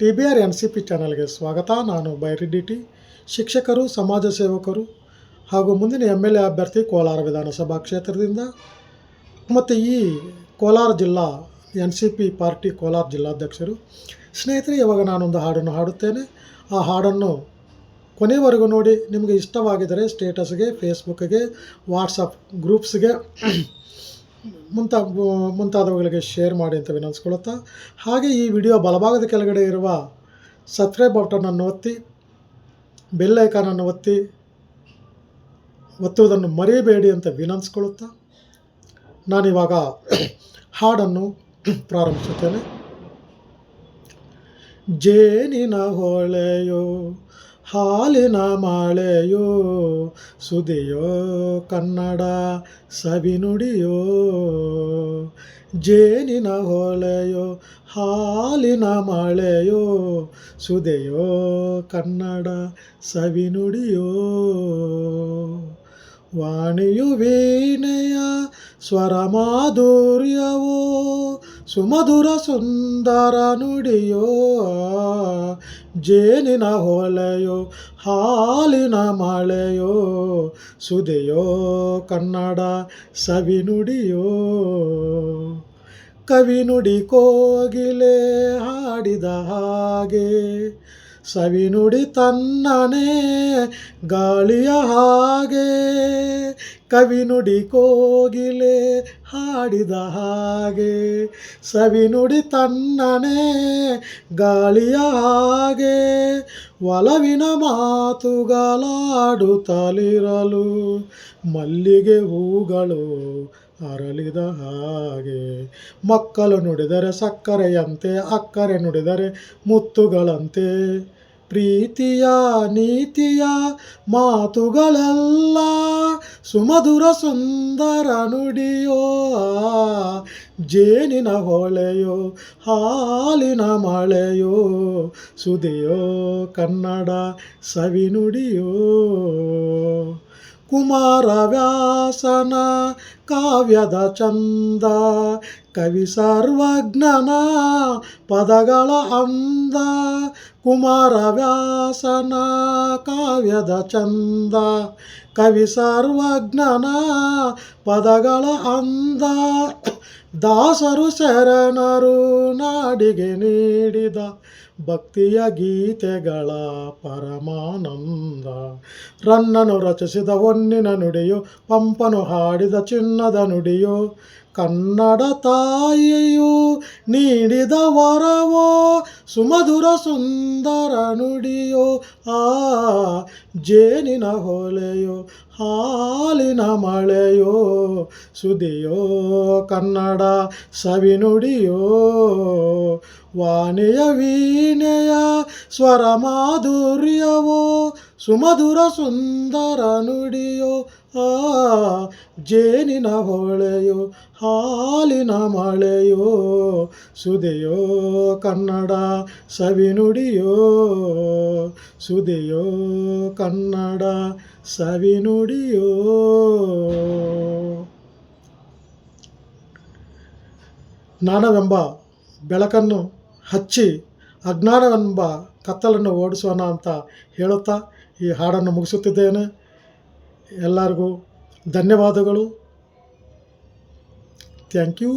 T B R N C P ಚಾನಲ್ಗೆ ಸ್ವಾಗತ. ನಾನು ಬೈರಿ ಟಿ ಶಿಕ್ಷಕರು, ಸಮಾಜ ಸೇವಕರು ಹಾಗೂ ಮುಂದಿನ ಎಂ ಎಲ್ ಎ ಅಭ್ಯರ್ಥಿ ಕೋಲಾರ ವಿಧಾನಸಭಾ ಕ್ಷೇತ್ರದಿಂದ. ಮತ್ತು ಈ ಕೋಲಾರ ಜಿಲ್ಲಾ N C P party Kolar ಜಿಲ್ಲಾಧ್ಯಕ್ಷರು. ಸ್ನೇಹಿತರೆ, ಇವಾಗ ನಾನೊಂದು ಹಾಡನ್ನು ಹಾಡುತ್ತೇನೆ. ಆ ಹಾಡನ್ನು ಕೊನೆವರೆಗೂ ನೋಡಿ. ನಿಮಗೆ ಇಷ್ಟವಾಗಿದ್ದರೆ ಸ್ಟೇಟಸ್ಗೆ, ಫೇಸ್ಬುಕ್ಗೆ, ವಾಟ್ಸಪ್ ಗ್ರೂಪ್ಸ್ಗೆ. ಮುಂತಾ ಮುಂತಾದವುಗಳಿಗೆ ಶೇರ್ ಮಾಡಿ ಅಂತ ವಿನಂತಿಸ್ಕೊಳ್ಳುತ್ತಾ, ಹಾಗೆ ಈ ವಿಡಿಯೋ ಬಲಭಾಗದ ಕೆಳಗಡೆ ಇರುವ ಸಬ್ಸ್ಕ್ರೈಬ್ ಬಟನನ್ನು ಒತ್ತಿ ಬೆಲ್ ಐಕಾನನ್ನು ಒತ್ತಿ, ಒತ್ತುವುದನ್ನು ಮರೆಯಬೇಡಿ ಅಂತ ವಿನಂತಿಸ್ಕೊಳ್ಳುತ್ತಾ, ನಾನಿವಾಗ ಹಾಡನ್ನು ಪ್ರಾರಂಭಿಸುತ್ತೇನೆ. ಜೇನಿನ ಹೊಳೆಯೋ ಹಾಲಿನ ಮಾಳೆಯೋ ಸುದಿಯೋ, ಕನ್ನಡ ಸವಿನುಡಿಯೋ ಜೇನಿನ ಹೊಳೆಯೋ, ಹಾಲಿನ ಮಳೆಯೋ ಸುದೆಯೋ, ಕನ್ನಡ ಸವಿನುಡಿಯೋ ವಾಣಿಯು ವೀಣೆಯ ಸ್ವರ ಮಾಧುರ್ಯವೋ, ಸುಮಧುರ ಸುಂದರ ನುಡಿಯೋ. ಜೇನಿನ ಹೊಲೆಯೋ, ಹಾಲಿನ ಮಳೆಯೋ ಸುದೆಯೋ, ಕನ್ನಡ ಸವಿನುಡಿಯೋ. ಕವಿನುಡಿ ಕೋಗಿಲೆ ಹಾಡಿದ ಹಾಗೆ, ಸವಿನುಡಿ ತನ್ನನೇ ಗಾಳಿಯ ಹಾಗೆ. ಕವಿನುಡಿ ಕೋಗಿಲೆ ಹಾಡಿದ ಹಾಗೆ ಸವಿನುಡಿ ತನ್ನನೆ ಗಾಳಿಯ ಹಾಗೆ, ಒಲವಿನ ಮಾತುಗಳಾಡುತ್ತಲಿರಲು ಮಲ್ಲಿಗೆ ಹೂಗಳು ಅರಳಿದ ಹಾಗೆ. ಮಕ್ಕಳು ನುಡಿದರೆ ಸಕ್ಕರೆಯಂತೆ, ಅಕ್ಕರೆ ನುಡಿದರೆ ಮುತ್ತುಗಳಂತೆ ಪ್ರೀತಿಯ ನೀತಿಯ ಮಾತುಗಳೆಲ್ಲ. ಸುಮಧುರ ಸುಂದರ ನುಡಿಯೋ ಜೇನಿನ ಹೊಳೆಯೋ ಹಾಲಿನ ಮಳೆಯೋ ಸುದಿಯೋ ಕನ್ನಡ ಸವಿನುಡಿಯೋ ವ್ಯಾಸನ ಕಾವ್ಯದ ಚಂದ. ಕವಿ ಸರ್ವಜ್ಞನ ಪದಗಳ ಅಂದ. ಕುಮಾರವ್ಯಾಸನ ಕಾವ್ಯದ ಚಂದ. ಕವಿ ಸರ್ವಜ್ಞನ ಪದಗಳ ಅಂದ. ದಾಸರು ಶರಣರು ನಾಡಿಗೆ ನೀಡಿದ ಭಕ್ತಿಯ ಗೀತೆಗಳ ಪರಮಾನಂದ. ರನ್ನನು ರಚಿಸಿದ ಹೊನ್ನಿನ ನುಡಿಯು, ಪಂಪನು ಹಾಡಿದ ಚಿನ್ನದ ನುಡಿಯು ಕನ್ನಡ ತಾಯಿಯು ನೀಡಿದ ವರವೋ, ಸುಮಧುರ ಸುಂದರ ನುಡಿಯೋ, ಆ ಜೇನಿನ ಹೊಲೆಯೋ, ಹಾಲಿನ ಮಳೆಯೋ, ಸುದಿಯೋ ಕನ್ನಡ ಸವಿನುಡಿಯೋ ವಾಣಿಯ ವೀಣೆಯ ಸ್ವರ ಮಾಧುರ್ಯವೋ, ಸುಮಧುರ ಸುಂದರ ನುಡಿಯೋ, ಆ, ಜೇನಿನ ಹೊಳೆಯೋ, ಹಾಲಿನ ಮಳೆಯೋ, ಸುದೆಯೋ ಕನ್ನಡ ಸವಿನುಡಿಯೋ ಸುದೆಯೋ ಕನ್ನಡ ಸವಿನುಡಿಯೋ ಜ್ಞಾನವೆಂಬ ಬೆಳಕನ್ನು ಹಚ್ಚಿ ಅಜ್ಞಾನವೆಂಬ ಕತ್ತಲನ್ನು ಓಡಿಸೋಣ ಅಂತ ಹೇಳುತ್ತಾ ಈ ಹಾಡನ್ನು ಮುಗಿಸುತ್ತಿದ್ದೇನೆ. ಎಲ್ಲರಿಗೂ ಧನ್ಯವಾದಗಳು. Thank you.